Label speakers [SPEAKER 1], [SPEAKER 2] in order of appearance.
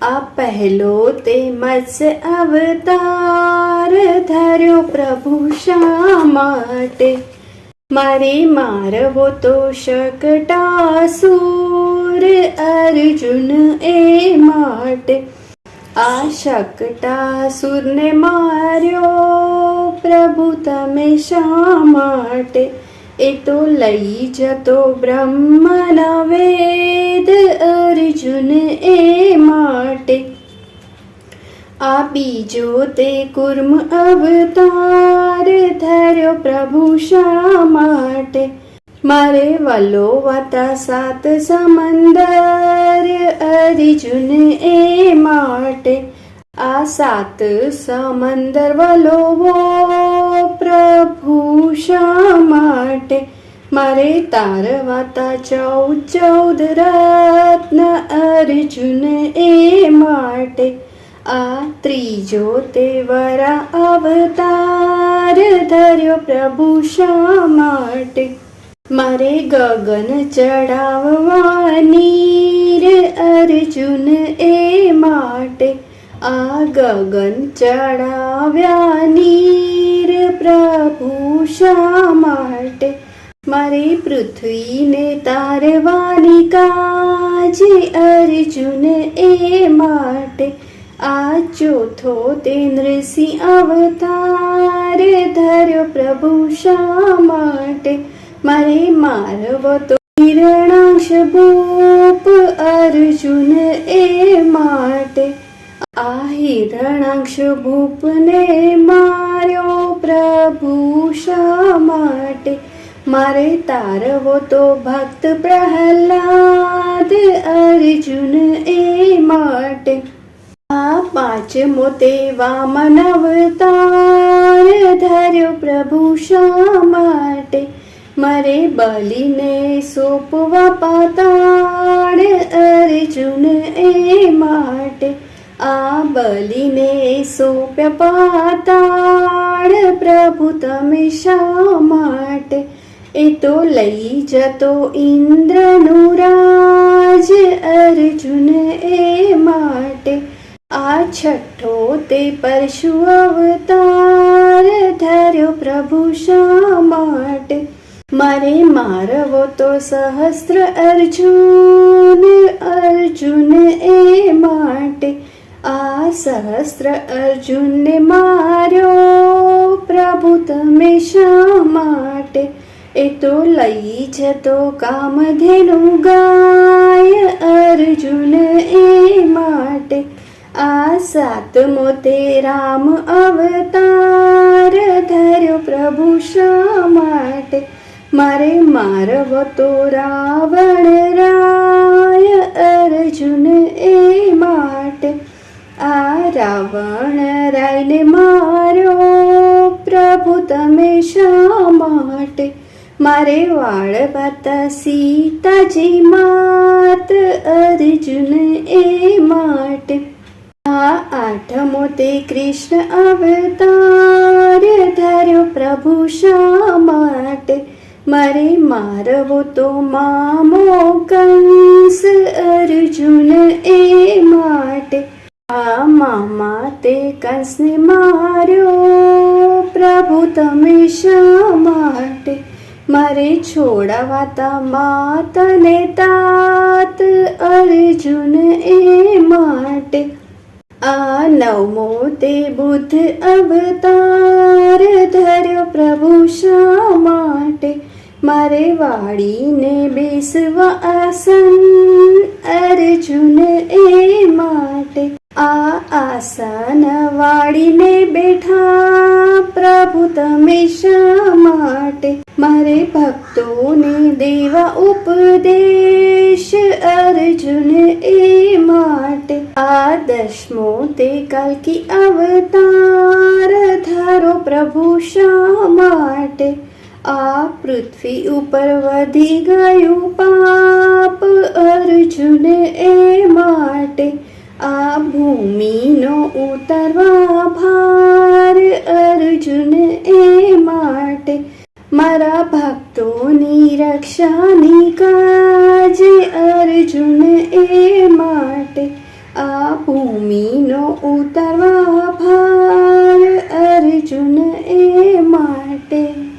[SPEAKER 1] આ પહેલો તે મત્સ્ય અવતાર ધર્યો પ્રભુ શા માટે મારે મારવો તો શકટાસુર અર્જુન એ માટે આ શકટાસુરને માર્યો પ્રભુ તમે શા માટે એ તો લઈ જતો બ્રહ્મના વેદ અર્જુન એ બીજો તે કુર્મ અવતાર ધર્યો પ્રભુ શા માટે? મારે વલોવાતા સાત સમંદર અર્જુન એ માટે. આ સાત સમંદર વલોવો પ્રભુ શા માટે? મારે તારવાતા ચૌદ ચૌદ રત્ન અર્જુન એ માટે. આ ત્રીજો તેવરા અવતાર ધર્યો પ્રભુ શા માટે મારે ગગન ચડાવવાની રે અર્જુન એ માટે આ ગગન ચડાવ્યાની રે પ્રભુ શા માટે મારી પૃથ્વીને તારવાની કાજે અર્જુન એ માટે આ ચોથો તે નૃસિંહ અવતાર ધર્યો પ્રભુ શા માટે મારે મારવો તો હિરણાક્ષ ભૂપ અર્જુન એ માટે આ હિરણાક્ષ ભૂપને માર્યો પ્રભુ શા માટે મારે તારવો તો ભક્ત પ્રહલાદ અર્જુન એ માટે પાંચમો તે વામન ધર્યો પ્રભુ શા માટે મરે બલીને સોંપવા પાતાળ અર્જુન એ માટે આ બલીને સોંપ્યા પાતાળ પ્રભુ તમે શા માટે એ તો લઈ જતો ઇન્દ્રનું રાજ અર્જુન એ માટે આ છઠ્ઠો તે પરશુ અવતાર ધર્યો પ્રભુ શા માટે? મારે મારવો તો સહસ્ત્ર અર્જુન અર્જુન એ માટે. આ સહસ્ત્ર અર્જુનને માર્યો પ્રભુ તમે શા માટે? એ તો લઈ જતો કામધેનુ ગાય અર્જુન એ માટે. આ સાતમો તે રામ અવતાર ધર્યો પ્રભુ શા માટે મારે મારવો તો રાવણ રાય અર્જુન એ માટે આ રાવણ રાયને માર્યો પ્રભુ તમે શા માટે મારે વાળવાતા સીતાજી માત્ર અર્જુન એ માટે આઠમો તે કૃષ્ણ અવતાર ધર્યો પ્રભુ શા માટે મારે મારવો તો મામો કંસ અર્જુન એ માટે આ મામા તે કંસને માર્યો પ્રભુ તમે શા માટે મારે છોડાવા તા માતને તાત અર્જુન એ માટે નવમો તે બુદ્ધ અવતાર ધર્યો પ્રભુ શા માટે? મારે વાળીને બેસવા આસન અર્જુન એ માટે. આ આસન વાળીને બેઠા પ્રભુ તમે શા માટે? મારે ભક્તોને દેવા ઉપદેશ અર્જુન એ માટે આ દસમો તે કલ્કી અવતાર ધારો પ્રભુ શા માટે આ પૃથ્વી ઉપર વધી ગયું પાપ અર્જુન એ માટે આ ભૂમિનો ઉતરવા ભાર અર્જુન એ માટે મારા ભક્તોની રક્ષાની કાજે અર્જુન એ માટે આ ભૂમિનો ઉતારવા ભાર અર્જુન એ માટે.